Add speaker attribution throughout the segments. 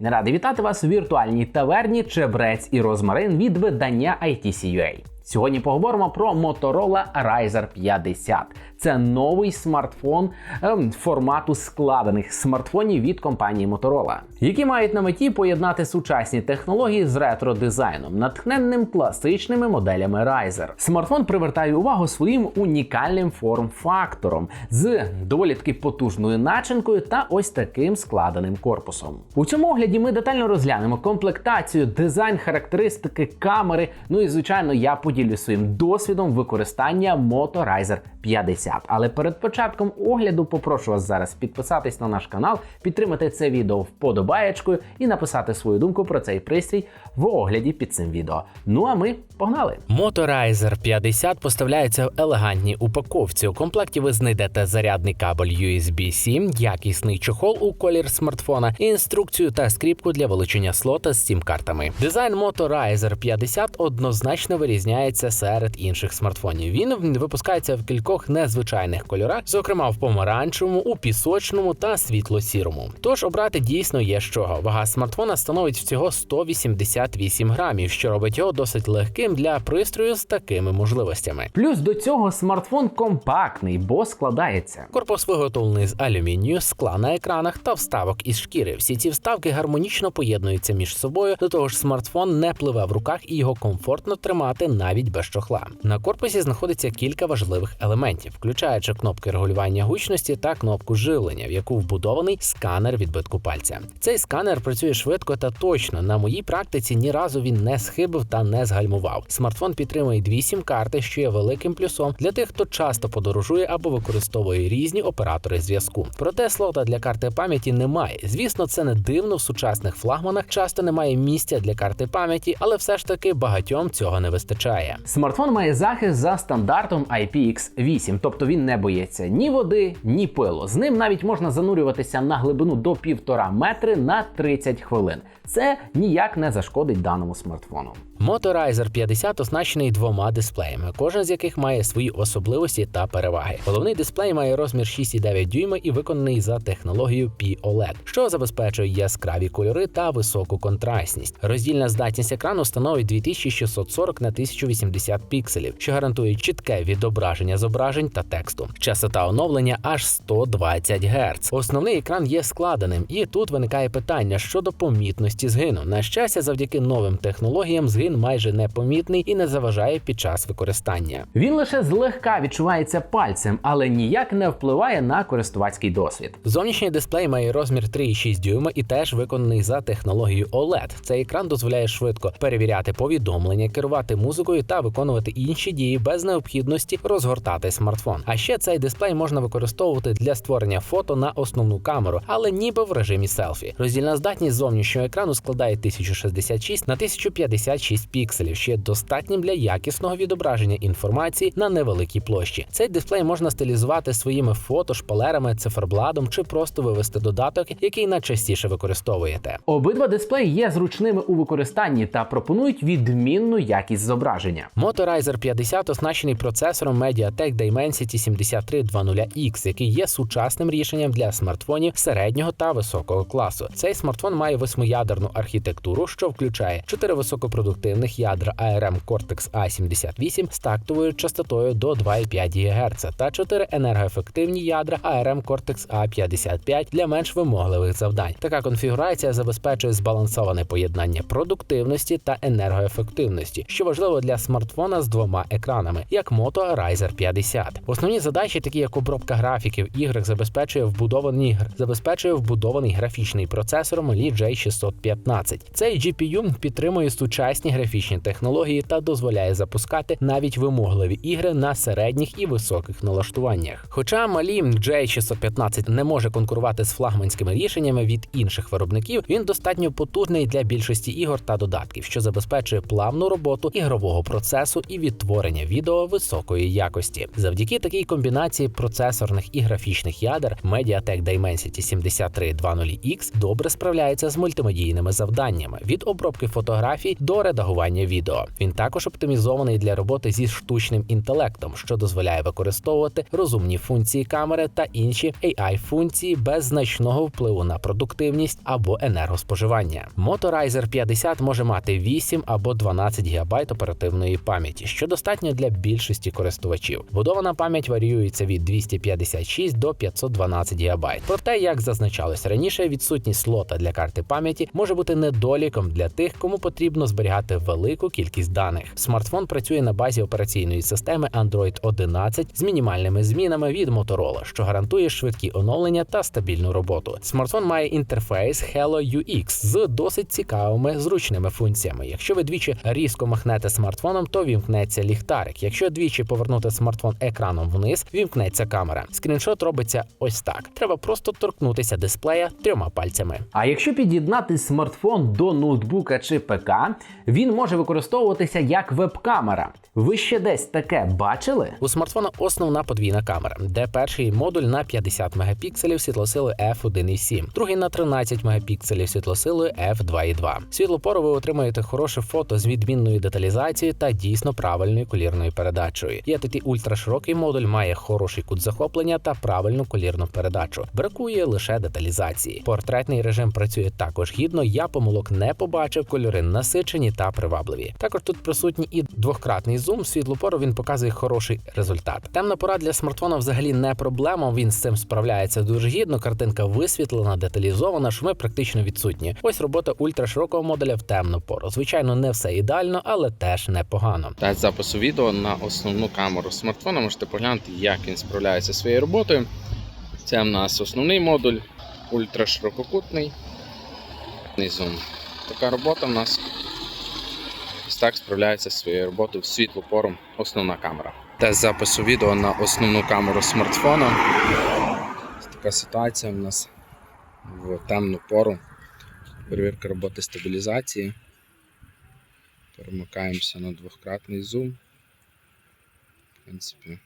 Speaker 1: Радий вітати вас у віртуальній таверні Чебрець і Розмарин від видання ITC.ua. Сьогодні поговоримо про Motorola Riser 50. Це новий смартфон ем, формату складених смартфонів від компанії Motorola, які мають на меті поєднати сучасні технології з ретро-дизайном, натхненним класичними моделями Riser. Смартфон привертає увагу своїм унікальним форм-фактором з доволі таки потужною начинкою та ось таким складеним корпусом. У цьому огляді ми детально розглянемо комплектацію, дизайн, характеристики, камери. Ну і звичайно, я поділюсь своїм досвідом використання Moto Riser 50. Але перед початком огляду попрошу вас зараз підписатись на наш канал, підтримати це відео вподобаєчкою і написати свою думку про цей пристрій в огляді під цим відео. Ну а ми погнали!
Speaker 2: Motorizer 50 поставляється в елегантній упаковці. У комплекті ви знайдете зарядний кабель USB-C, якісний чохол у колір смартфона, інструкцію та скріпку для вилучення слота з сім картами. Дизайн Motorizer 50 однозначно вирізняється серед інших смартфонів. Він випускається в кількох незвичайних кольорах, зокрема в помаранчевому, у пісочному та світло-сірому. Тож обрати дійсно є з чого. Вага смартфона становить всього 188 грамів, що робить його досить легким для пристрою з такими можливостями.
Speaker 1: Плюс до цього смартфон компактний, бо складається.
Speaker 2: Корпус виготовлений з алюмінію, скла на екранах та вставок із шкіри. Всі ці вставки гармонічно поєднуються між собою. До того ж, смартфон не пливе в руках і його комфортно тримати навіть без чохла. На корпусі знаходиться кілька важливих елементів, включаючи кнопки регулювання гучності та кнопку живлення, в яку вбудований сканер відбитку пальця. Цей сканер працює швидко та точно. На моїй практиці ні разу він не схибив та не згальмував. Смартфон підтримує дві сім-карти, що є великим плюсом для тих, хто часто подорожує або використовує різні оператори зв'язку. Проте слота для карти пам'яті немає. Звісно, це не дивно в сучасних флагманах. Часто немає місця для карти пам'яті, але все ж таки багатьом цього не вистачає.
Speaker 1: Смартфон має захист за стандартом IPX8, тобто він не боїться ні води, ні пилу. З ним навіть можна занурюватися на глибину до півтора метри на 30 хвилин. Це ніяк не зашкодить даному смартфону.
Speaker 2: Motorizer 50 оснащений двома дисплеями, кожен з яких має свої особливості та переваги. Головний дисплей має розмір 6,9 дюйма і виконаний за технологією P-OLED, що забезпечує яскраві кольори та високу контрастність. Роздільна здатність екрану становить 2640 на 1080 пікселів, що гарантує чітке відображення зображень та тексту. Частота оновлення аж 120 Гц. Основний екран є складеним, і тут виникає питання щодо помітності згину. На щастя, завдяки новим технологіям згин майже непомітний і не заважає під час використання.
Speaker 1: Він лише злегка відчувається пальцем, але ніяк не впливає на користувацький досвід.
Speaker 2: Зовнішній дисплей має розмір 3,6 дюйма і теж виконаний за технологією OLED. Цей екран дозволяє швидко перевіряти повідомлення, керувати музикою та виконувати інші дії без необхідності розгортати смартфон. А ще цей дисплей можна використовувати для створення фото на основну камеру, але ніби в режимі селфі. Роздільна здатність зовнішнього екрану складає 1066 на 1056 пікселів, що є достатнім для якісного відображення інформації на невеликій площі. Цей дисплей можна стилізувати своїми фото, шпалерами, цифербладом чи просто вивести додаток, який найчастіше використовуєте.
Speaker 1: Обидва дисплеї є зручними у використанні та пропонують відмінну якість зображення.
Speaker 2: Motorizer 50 оснащений процесором MediaTek Dimensity 7320X, який є сучасним рішенням для смартфонів середнього та високого класу. Цей смартфон має восьмиядерну архітектуру, що включає чотири високопродуктивних ядра ARM Cortex A78 з тактовою частотою до 2,5 ГГц та чотири енергоефективні ядра ARM Cortex A55 для менш вимогливих завдань. Така конфігурація забезпечує збалансоване поєднання продуктивності та енергоефективності, що важливо для смартфона з двома екранами, як Moto Riser 50. Основні задачі, такі як обробка графіків іграх, забезпечує вбудовані забезпечує вбудований графічний процесор Mali J615. Цей GPU підтримує сучасні графічні технології та дозволяє запускати навіть вимогливі ігри на середніх і високих налаштуваннях. Хоча Mali J615 не може конкурувати з флагманськими рішеннями від інших виробників, він достатньо потужний для більшості ігор та додатків, що забезпечує плавну роботу ігрового процесу і відтворення відео високої якості. Завдяки такій комбінації процесорних і графічних ядер MediaTek Dimensity 7320X добре справляється з мультимедійними завданнями від обробки фотографій до редагування редагування відео. Він також оптимізований для роботи зі штучним інтелектом, що дозволяє використовувати розумні функції камери та інші AI-функції без значного впливу на продуктивність або енергоспоживання. Moto Riser 50 може мати 8 або 12 ГБ оперативної пам'яті, що достатньо для більшості користувачів. Будована пам'ять варіюється від 256 до 512 ГБ. Проте, як зазначалось раніше, відсутність слота для карти пам'яті може бути недоліком для тих, кому потрібно зберігати велику кількість даних. Смартфон працює на базі операційної системи Android 11 з мінімальними змінами від Motorola, що гарантує швидкі оновлення та стабільну роботу. Смартфон має інтерфейс Hello UX з досить цікавими зручними функціями. Якщо ви двічі різко махнете смартфоном, то вімкнеться ліхтарик. Якщо двічі повернути смартфон екраном вниз, вімкнеться камера. Скріншот робиться ось так. Треба просто торкнутися дисплея трьома пальцями.
Speaker 1: А якщо під'єднати смартфон до ноутбука чи ПК, він може використовуватися як веб-камера. Ви ще десь таке бачили?
Speaker 2: У смартфона основна подвійна камера, де перший модуль на 50 мегапікселів світлосилою f1.7, другий на 13 мегапікселів світлосилою f2.2. Світлопору ви отримаєте хороше фото з відмінною деталізацією та дійсно правильною колірною передачею. Є такий ультраширокий модуль, має хороший кут захоплення та правильну колірну передачу. Бракує лише деталізації. Портретний режим працює також гідно. Я помилок не побачив. Кольори насичені та привабливі. Також тут присутній і двократний зум. В Світлопору він показує хороший результат. Темна пора для смартфона взагалі не проблема. Він з цим справляється дуже гідно. Картинка висвітлена, деталізована, шуми практично відсутні. Ось робота ультраширокого модуля в темну пору. Звичайно, не все ідеально, але теж непогано.
Speaker 3: та запису відео на основну камеру смартфона. Можете поглянути, як він справляється зі своєю роботою. Це в нас основний модуль, ультраширококутний. Зум. Така робота в нас ось так справляється зі своєю роботою в світлу пору основна камера. Тест запису відео на основну камеру смартфона. Така ситуація в нас в темну пору. Перевірка роботи стабілізації. Перемикаємося на двохкратний зум. В принципі,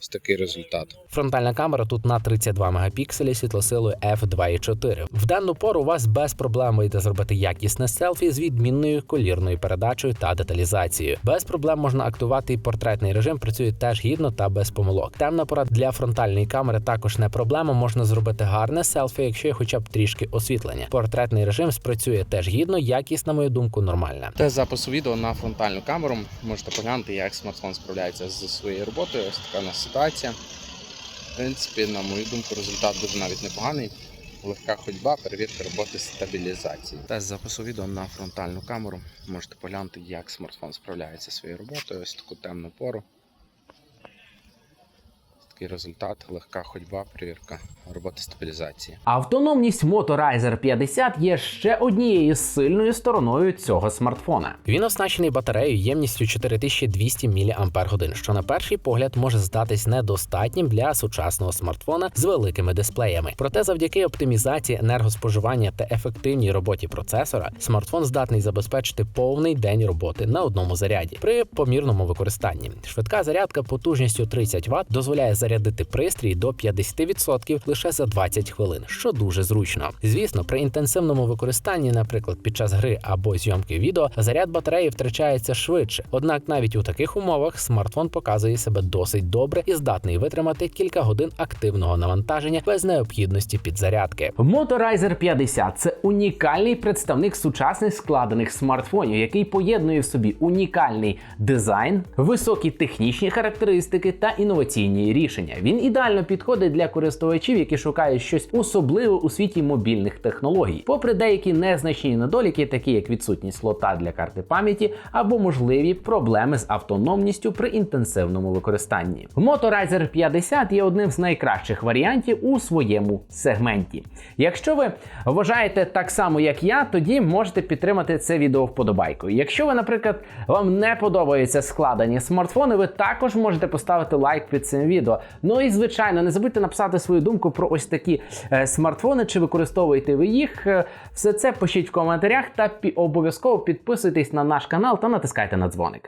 Speaker 3: ось такий результат.
Speaker 2: Фронтальна камера тут на 32 мегапікселі світлосилою f2.4. В денну пору у вас без проблем вийде зробити якісне селфі з відмінною колірною передачею та деталізацією. Без проблем можна актувати і портретний режим, працює теж гідно та без помилок. Темна пора для фронтальної камери також не проблема. Можна зробити гарне селфі, якщо є хоча б трішки освітлення. Портретний режим спрацює теж гідно, якість, на мою думку, нормальна.
Speaker 3: Тест запису відео на фронтальну камеру. Можете поглянути, як смартфон справляється зі своєю роботою. Ось така у нас ситуація. В принципі, на мою думку, результат дуже навіть непоганий. Легка ходьба, перевірка роботи стабілізації. Тест запису відео на фронтальну камеру. Можете поглянути, як смартфон справляється зі своєю роботою. Ось таку темну пору. Такий результат, легка ходьба, перевірка роботи стабілізації.
Speaker 1: Автономність Moto Riser 50 є ще однією сильною стороною цього смартфона.
Speaker 2: Він оснащений батареєю ємністю 4200 мАч, що на перший погляд може здатись недостатнім для сучасного смартфона з великими дисплеями. Проте, завдяки оптимізації енергоспоживання та ефективній роботі процесора, смартфон здатний забезпечити повний день роботи на одному заряді при помірному використанні. Швидка зарядка потужністю 30 Вт дозволяє зарядити пристрій до 50% лише за 20 хвилин, що дуже зручно. Звісно, при інтенсивному використанні, наприклад, під час гри або зйомки відео, заряд батареї втрачається швидше. Однак навіть у таких умовах смартфон показує себе досить добре і здатний витримати кілька годин активного навантаження без необхідності підзарядки.
Speaker 1: Riser 50 – це унікальний представник сучасних складених смартфонів, який поєднує в собі унікальний дизайн, високі технічні характеристики та інноваційні рішення. Він ідеально підходить для користувачів, які шукають щось особливе у світі мобільних технологій, попри деякі незначні недоліки, такі як відсутність слота для карти пам'яті або можливі проблеми з автономністю при інтенсивному використанні. Moto Riser 50 є одним з найкращих варіантів у своєму сегменті. Якщо ви вважаєте так само, як я, тоді можете підтримати це відео вподобайкою. Якщо ви, наприклад, вам не подобаються складені смартфони, ви також можете поставити лайк під цим відео. Ну і звичайно, не забудьте написати свою думку про ось такі е, смартфони, чи використовуєте ви їх. Е, Все це пишіть в коментарях та обов'язково підписуйтесь на наш канал та натискайте на дзвоник.